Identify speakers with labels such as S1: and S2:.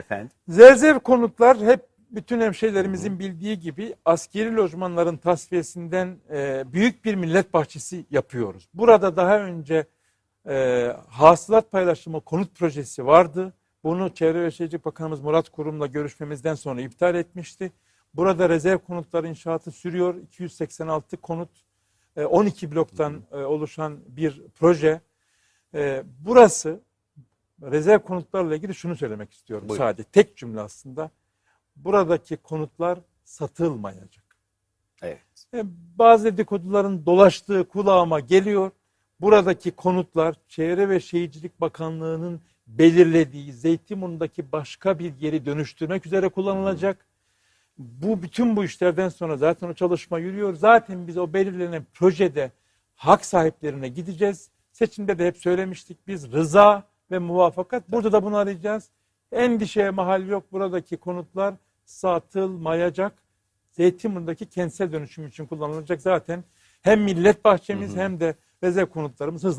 S1: efendim?
S2: Zerzev konutlar hep bütün hemşehrilerimizin bildiği gibi askeri lojmanların tasfiyesinden e, büyük bir millet bahçesi yapıyoruz. Burada daha önce e, hasılat paylaşımı konut projesi vardı. Bunu Çevre ve Şehircilik Bakanımız Murat Kurum'la görüşmemizden sonra iptal etmişti. Burada rezerv konutlar inşaatı sürüyor. 286 konut, e, 12 bloktan e, oluşan bir proje. E, burası rezerv konutlarla ilgili şunu söylemek istiyorum
S1: Buyurun.
S2: sadece. Tek cümle aslında. Buradaki konutlar satılmayacak.
S1: Evet.
S2: E, bazı dedikoduların dolaştığı kulağıma geliyor. Buradaki konutlar Çevre ve Şehircilik Bakanlığı'nın belirlediği Zeytinburnu'ndaki başka bir yeri dönüştürmek üzere kullanılacak. Bu bütün bu işlerden sonra zaten o çalışma yürüyor. Zaten biz o belirlenen projede hak sahiplerine gideceğiz. Seçimde de hep söylemiştik biz rıza ve muvafakat. Burada da bunu arayacağız. Endişeye mahal yok. Buradaki konutlar satılmayacak. Zeytinburnu'ndaki kentsel dönüşüm için kullanılacak zaten hem millet bahçemiz hem de rezerv konutlarımız hızla